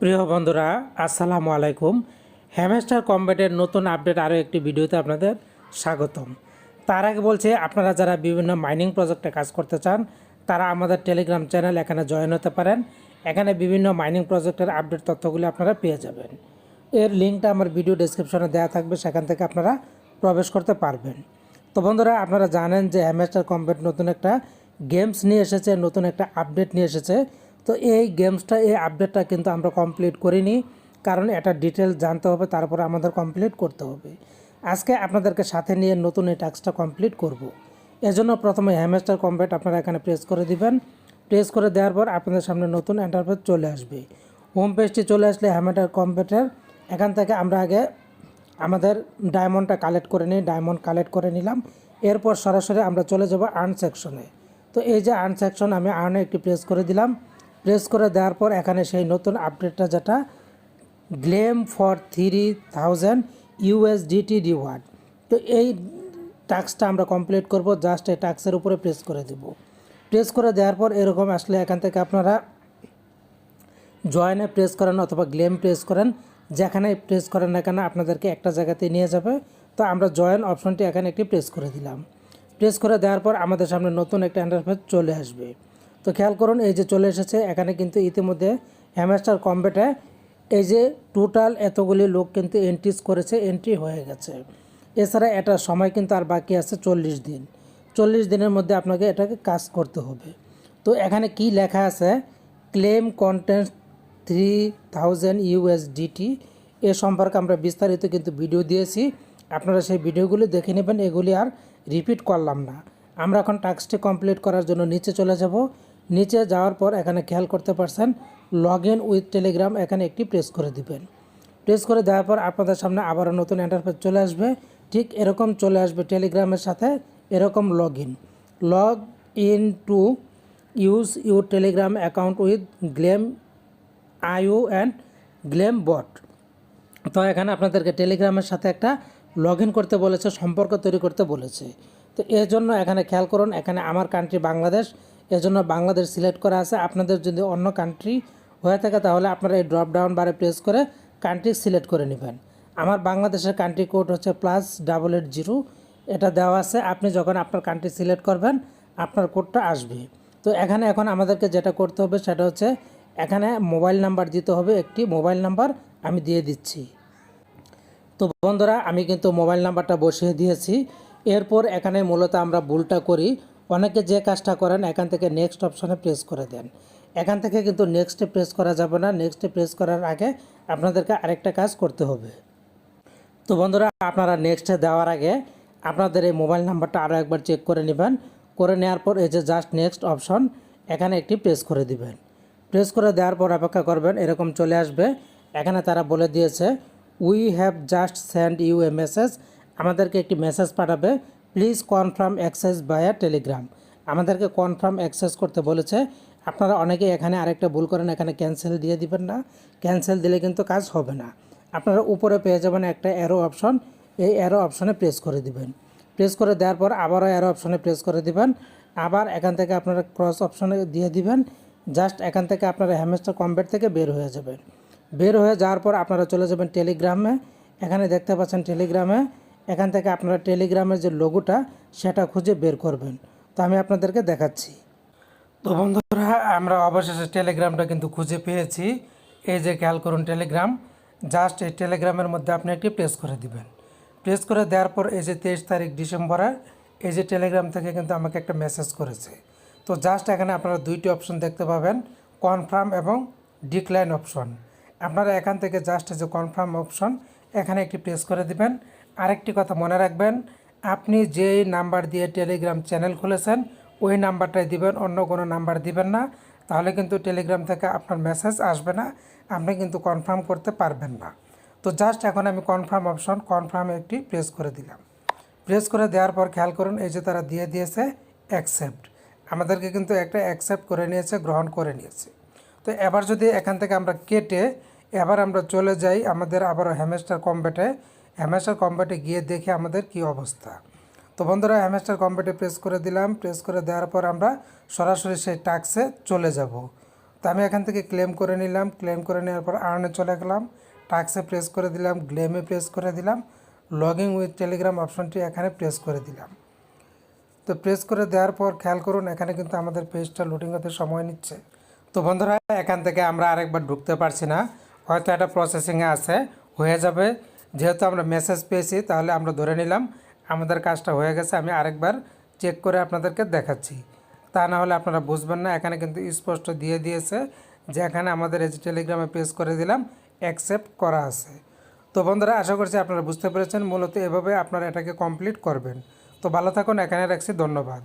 প্রিয় বন্ধুরা, আসসালামু আলাইকুম। হ্যামেস্টার কম্ব্যাটের নতুন আপডেট আরও একটি ভিডিওতে আপনাদের স্বাগতম। তার আগে বলছে, আপনারা যারা বিভিন্ন মাইনিং প্রজেক্টে কাজ করতে চান, তারা আমাদের টেলিগ্রাম চ্যানেল এখানে জয়েন হতে পারেন। এখানে বিভিন্ন মাইনিং প্রজেক্টের আপডেট তথ্যগুলি আপনারা পেয়ে যাবেন। এর লিঙ্কটা আমার ভিডিও ডেসক্রিপশনে দেওয়া থাকবে, সেখান থেকে আপনারা প্রবেশ করতে পারবেন। তো বন্ধুরা, আপনারা জানেন যে হ্যামেস্টার কম্ব্যাট নতুন একটা গেমস নিয়ে এসেছে, নতুন একটা আপডেট নিয়ে এসেছে। তো এই গেমসটা এই আপডেটটা কিন্তু আমরা কমপ্লিট করিনি। কারণ এটা ডিটেলস জানতে হবে, তারপরে আমাদের কমপ্লিট করতে হবে। আজকে আপনাদেরকে সাথে নিয়ে নতুন এই টাস্কটা কমপ্লিট করব। এজন্য প্রথমে হ্যামেস্টার কম্ব্যাট আপনারা এখানে প্রেস করে দিবেন। প্রেস করে দেওয়ার পর আপনাদের সামনে নতুন এন্টারপ্রেস চলে আসবে। হোম পেজটি চলে আসলে হ্যামেটার কম্পিউটার এখান থেকে আমরা আগে আমাদের ডায়মন্ডটা কালেক্ট করে নিই ডায়মন্ড কালেক্ট করে নিলাম। এরপর সরাসরি আমরা চলে যাব আর্ন সেকশনে তো এই যে আর্ন সেকশন আমি আর্নে একটি প্রেস করে দিলাম। প্রেস করে দেওয়ার পর এখানে সেই নতুন আপডেটটা যেটা, Gleam for three thousand USDT reward. তো এই টাস্কটা আমরা কমপ্লিট করব, জাস্ট এই টাস্কের উপরে প্রেস করে দেব। প্রেস করে দেওয়ার পর এরকম আসলে এখান থেকে আপনারা জয়েনে প্রেস করেন অথবা গ্লেম প্রেস করেন যেখানে প্রেস করেন না কেন আপনাদেরকে একটা জায়গাতে নিয়ে যাবে। তো আমরা জয়েন অপশনটি এখানে একটি প্রেস করে দিলাম। প্রেস করে দেওয়ার পর আমাদের সামনে নতুন একটা ইন্টারফেস চলে আসবে। তো খেয়াল করুন, এই যে চলে এসেছে। এখানে কিন্তু ইতিমধ্যে হ্যামস্টার কম্বেটে এই যে টোটাল এতগুলি লোক কিন্তু এন্ট্রিস করেছে এন্ট্রি হয়ে গেছে। এছাড়া এটার সময় কিন্তু আর বাকি আছে চল্লিশ দিন। চল্লিশ দিনের মধ্যে আপনাকে এটাকে কাজ করতে হবে। তো এখানে কি লেখা আছে? Claim content three thousand USDT এ সম্পর্কে আমরা বিস্তারিত কিন্তু ভিডিও দিয়েছি। আপনারা সেই ভিডিওগুলি দেখে নেবেন, এগুলি আর রিপিট করলাম না। আমরা এখন টাস্কটি কমপ্লিট করার জন্য নিচে চলে যাব। নিচে যাওয়ার পর এখানে খেয়াল করতে পারছেন লগ ইন উইথ টেলিগ্রাম এখানে একটি প্রেস করে দিবেন। প্রেস করে দেওয়ার পর আপনাদের সামনে আবারও নতুন ইন্টারফেস চলে আসবে। ঠিক এরকম চলে আসবে টেলিগ্রামের সাথে, এরকম log in log in to use your Telegram account with Gleam IO and Gleam bot তো এখানে আপনাদেরকে টেলিগ্রামের সাথে একটা লগ ইন করতে বলেছে, সম্পর্ক তৈরি করতে বলেছে। তো এর জন্য এখানে খেয়াল করুন, এখানে আমার কান্ট্রি বাংলাদেশ এজন্য বাংলাদেশ সিলেক্ট করা আছে। আপনাদের যদি অন্য কান্ট্রি হয়ে থাকে তাহলে আপনারা এই ড্রপ ডাউন বারে প্রেস করে কান্ট্রি সিলেক্ট করে নেবেন। আমার বাংলাদেশের কান্ট্রি কোড হচ্ছে প্লাস ডাবল এইট জিরো এটা দেওয়া আছে, আপনি যখন আপনার কান্ট্রি সিলেক্ট করবেন, আপনার কোডটা আসবে। তো এখানে এখন আমাদেরকে যেটা করতে হবে সেটা হচ্ছে, এখানে মোবাইল নাম্বার দিতে হবে, একটি মোবাইল নাম্বার আমি দিয়ে দিচ্ছি। তো বন্ধুরা, আমি কিন্তু মোবাইল নাম্বারটা বসিয়ে দিয়েছি। এরপর এখানে মূলত আমরা ভুলটা করি। অনেকে যে কাজটা করেন, এখান থেকে নেক্সট অপশনে প্রেস করে দেন। এখান থেকে কিন্তু নেক্সটে প্রেস করা যাবে না। নেক্সটে প্রেস করার আগে আপনাদেরকে আরেকটা কাজ করতে হবে। তো বন্ধুরা, আপনারা নেক্সটে দেওয়ার আগে আপনাদের এই মোবাইল নাম্বারটা আরও একবার চেক করে নেবেন। করে নেওয়ার পর এই যে জাস্ট নেক্সট অপশন এখানে একটি প্রেস করে দিবেন। প্রেস করে দেওয়ার পর অপেক্ষা করবেন, এরকম চলে আসবে। এখানে তারা বলে দিয়েছে we have just send you a message আমাদেরকে একটি মেসেজ পাঠাবে। Please confirm access via Telegram আমাদেরকে কনফার্ম অ্যাক্সেস করতে বলেছে। আপনারা অনেকে এখানে আরেকটা ভুল করেন, এখানে ক্যান্সেল দিয়ে দিবেন না। ক্যান্সেল দিলে কিন্তু কাজ হবে না। আপনারা উপরে পেয়ে যাবেন একটা অ্যারো অপশন এই অ্যারো অপশনে প্রেস করে দিবেন। প্রেস করে দেওয়ার পর আবারও অ্যারো অপশনে প্রেস করে দিবেন। আবার এখান থেকে আপনারা ক্রস অপশনে দিয়ে দিবেন। জাস্ট এখান থেকে আপনারা হ্যামেস্টার কম্বেট থেকে বের হয়ে যাবেন। বের হয়ে যাওয়ার পর আপনারা চলে যাবেন টেলিগ্রামে এখানে দেখতে পাচ্ছেন টেলিগ্রামে এখান থেকে আপনারা টেলিগ্রামের যে লোগোটা সেটা খুঁজে বের করবেন। তো আমি আপনাদেরকে দেখাচ্ছি। তো বন্ধুরা, আমরা অবশেষে টেলিগ্রামটা কিন্তু খুঁজে পেয়েছি। এই যে খেয়াল করুন, টেলিগ্রাম। জাস্ট এই টেলিগ্রামের মধ্যে আপনি একটি প্রেস করে দিবেন। প্রেস করে দেওয়ার পর এই যে তেইশ তারিখ ডিসেম্বরের এই যে টেলিগ্রাম থেকে কিন্তু আমাকে একটা মেসেজ করেছে। তো জাস্ট এখানে আপনারা দুইটি অপশন দেখতে পাবেন কনফার্ম এবং ডিক্লাইন অপশন আপনারা এখান থেকে জাস্ট যে কনফার্ম অপশন এখানে একটি প্রেস করে দিবেন। আরেকটি কথা মনে রাখবেন, আপনি যেই নাম্বার দিয়ে টেলিগ্রাম চ্যানেল খুলেছেন, ওই নাম্বারটাই দিবেন, অন্য কোনো নাম্বার দিবেন না, তাহলে কিন্তু টেলিগ্রাম থেকে আপনার মেসেজ আসবে না, আপনি কিন্তু কনফার্ম করতে পারবেন না। তো জাস্ট এখন আমি কনফার্ম অপশন কনফার্ম একটি প্রেস করে দিলাম। প্রেস করে দেওয়ার পর খেয়াল করুন, এই যে তারা দিয়ে দিয়েছে অ্যাকসেপ্ট আমাদেরকে কিন্তু একটা অ্যাকসেপ্ট করে নিয়েছে, গ্রহণ করে নিয়েছে। তো এবার যদি এখান থেকে আমরা কেটে, এবার আমরা চলে যাই আমাদের আবার হ্যামেস্টার কম্বেটে হ্যামেস্টার কম্বেটে গিয়ে দেখি আমাদের কি অবস্থা। তো বন্ধুরা হ্যামেস্টার কম্বেটে প্রেস করে দিলাম। প্রেস করে দেওয়ার পর আমরা সরাসরি সেই টাক্সে চলে যাব। তো আমি এখান থেকে ক্লেম করে নিলাম। ক্লেম করে নেওয়ার পর আর্নে চলে গেলাম। টাক্সে প্রেস করে দিলাম। গ্লেমে প্রেস করে দিলাম। লগিং উইথ টেলিগ্রাম অপশনটি এখানে প্রেস করে দিলাম। তো প্রেস করে দেওয়ার পর খেয়াল করুন, এখানে কিন্তু আমাদের পেজটা লোডিং হতে সময় নিচ্ছে। তো বন্ধুরা, এখান থেকে আমরা আরেকবার ঢুকতে পারছি না। হয়তো এটা প্রসেসিংয়ে আছে, হয়ে যাবে। যেহেতু আমরা মেসেজ পেয়েছি, তাহলে আমরা ধরে নিলাম আমাদের কাজটা হয়ে গেছে, আমি আরেকবার চেক করে আপনাদেরকে দেখাচ্ছি। তা না হলে আপনারা বুঝবেন না, এখানে কিন্তু স্পষ্ট দিয়ে দিয়েছে যে এখানে আমাদের এই টেলিগ্রামে পেজ করে দিলাম অ্যাকসেপ্ট করা আছে। তো বন্ধুরা, আশা করছি আপনারা বুঝতে পেরেছেন, মূলত এভাবে আপনারা এটাকে কমপ্লিট করবেন। তো ভালো থাকুন, এখানে রাখছি, ধন্যবাদ।